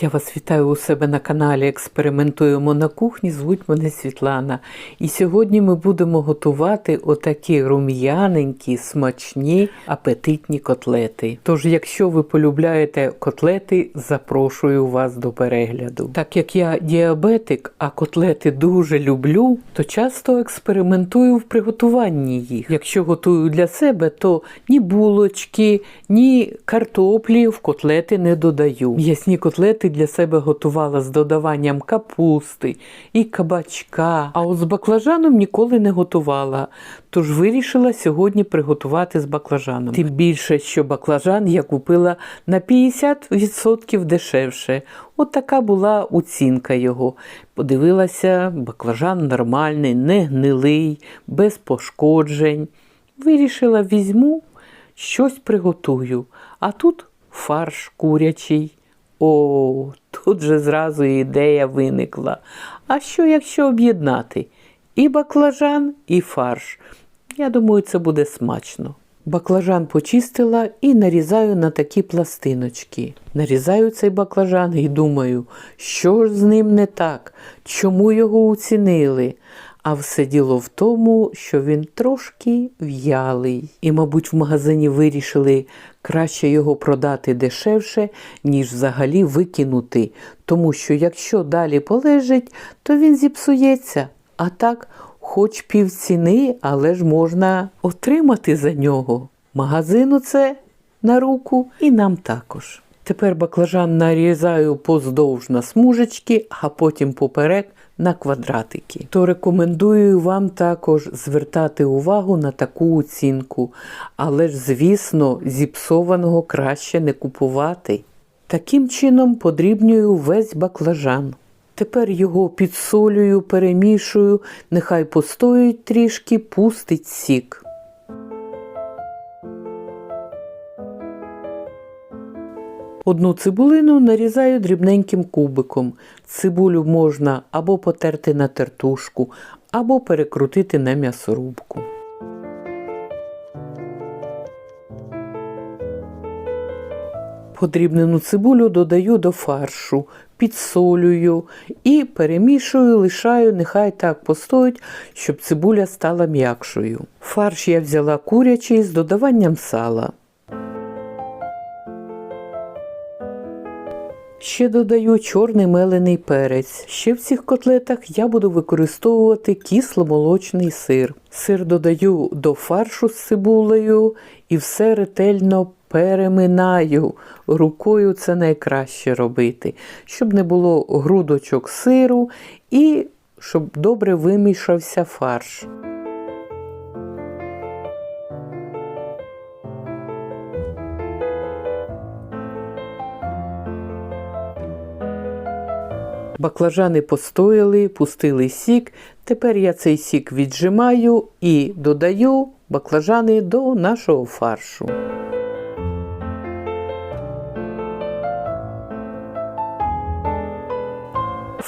Я вас вітаю у себе на каналі Експериментуємо на кухні. Звуть мене Світлана. І сьогодні ми будемо готувати отакі рум'яненькі, смачні, апетитні котлети. Тож, якщо ви полюбляєте котлети, запрошую вас до перегляду. Так як я діабетик, а котлети дуже люблю, то часто експериментую в приготуванні їх. Якщо готую для себе, то ні булочки, ні картоплі в котлети не додаю. М'ясні котлети для себе готувала з додаванням капусти і кабачка, а от з баклажаном ніколи не готувала. Тож вирішила сьогодні приготувати з баклажаном. Тим більше, що баклажан я купила на 50% дешевше. От така була оцінка його. Подивилася, баклажан нормальний, не гнилий, без пошкоджень. Вирішила, візьму, щось приготую. А тут фарш курячий. О, тут же зразу ідея виникла. А що, якщо об'єднати і баклажан, і фарш? Я думаю, це буде смачно. Баклажан почистила і нарізаю на такі пластиночки. Нарізаю цей баклажан і думаю, що ж з ним не так, чому його оцінили. А все діло в тому, що він трошки в'ялий. І, мабуть, в магазині вирішили краще його продати дешевше, ніж взагалі викинути. Тому що якщо далі полежить, то він зіпсується. А так, хоч півціни, але ж можна отримати за нього. Магазину це на руку і нам також. Тепер баклажан нарізаю поздовж на смужечки, а потім поперек на квадратики. То рекомендую вам також звертати увагу на таку оцінку, але ж, звісно, зіпсованого краще не купувати. Таким чином подрібнюю весь баклажан. Тепер його підсолюю, перемішую, нехай постоїть трішки, пустить сік. Одну цибулину нарізаю дрібненьким кубиком. Цибулю можна або потерти на тертушку, або перекрутити на м'ясорубку. Подрібнену цибулю додаю до фаршу, підсолюю і перемішую, лишаю, нехай так постоїть, щоб цибуля стала м'якшою. Фарш я взяла курячий з додаванням сала. Ще додаю чорний мелений перець. Ще в цих котлетах я буду використовувати кисломолочний сир. Сир додаю до фаршу з цибулею і все ретельно переминаю. Рукою це найкраще робити, щоб не було грудочок сиру і щоб добре вимішався фарш. Баклажани постояли, пустили сік. Тепер я цей сік віджимаю і додаю баклажани до нашого фаршу.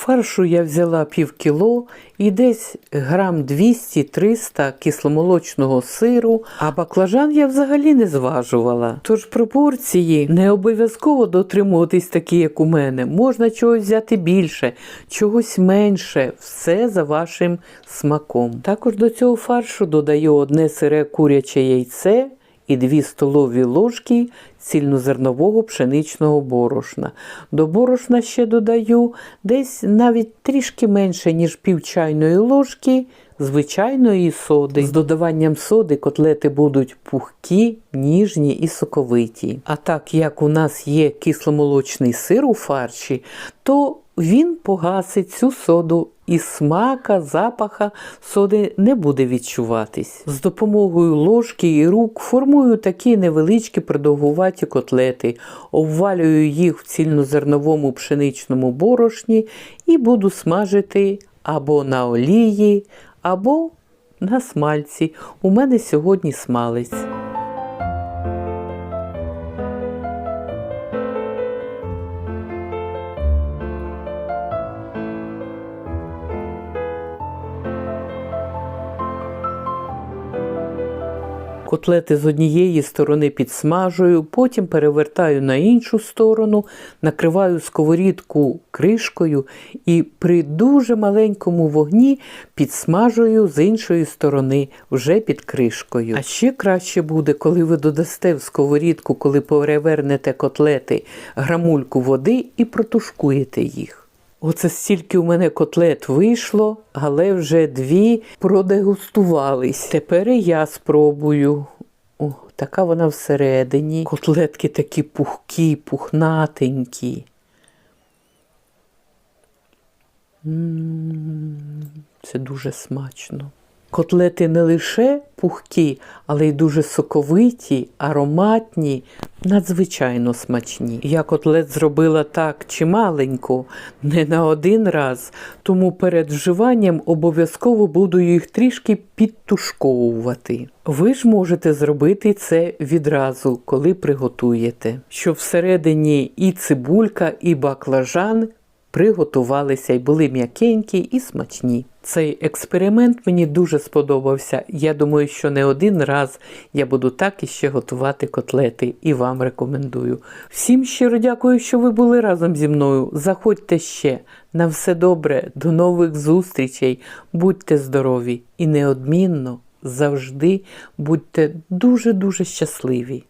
Фаршу я взяла пів кіло і десь грам 200-300 кисломолочного сиру, а баклажан я взагалі не зважувала. Тож пропорції не обов'язково дотримуватись такі, як у мене. Можна чогось взяти більше, чогось менше, все за вашим смаком. Також до цього фаршу додаю одне сире куряче яйце і 2 столові ложки цільнозернового пшеничного борошна. До борошна ще додаю десь навіть трішки менше, ніж пів чайної ложки звичайної соди. З додаванням соди котлети будуть пухкі, ніжні і соковиті. А так як у нас є кисломолочний сир у фарші, то він погасить цю соду і смака, запаха соди не буде відчуватись. З допомогою ложки і рук формую такі невеличкі продовгуваті котлети, обвалюю їх в цільнозерновому пшеничному борошні і буду смажити або на олії, або на смальці. У мене сьогодні смалець. Котлети з однієї сторони підсмажую, потім перевертаю на іншу сторону, накриваю сковорідку кришкою і при дуже маленькому вогні підсмажую з іншої сторони, вже під кришкою. А ще краще буде, коли ви додасте в сковорідку, коли перевернете котлети, грамульку води і протушкуєте їх. Оце стільки у мене котлет вийшло, але вже дві продегустувались. Тепер і я спробую. О, така вона всередині. Котлетки такі пухкі, пухнатенькі. М, Це дуже смачно. Котлети не лише пухкі, але й дуже соковиті, ароматні, надзвичайно смачні. Я котлет зробила так чималенько, не на один раз, тому перед вживанням обов'язково буду їх трішки підтушковувати. Ви ж можете зробити це відразу, коли приготуєте, щоб всередині і цибулька, і баклажан приготувалися і були м'якенькі і смачні. Цей експеримент мені дуже сподобався. Я думаю, що не один раз я буду так іще готувати котлети і вам рекомендую. Всім щиро дякую, що ви були разом зі мною. Заходьте ще. На все добре, до нових зустрічей. Будьте здорові і неодмінно завжди будьте дуже-дуже щасливі.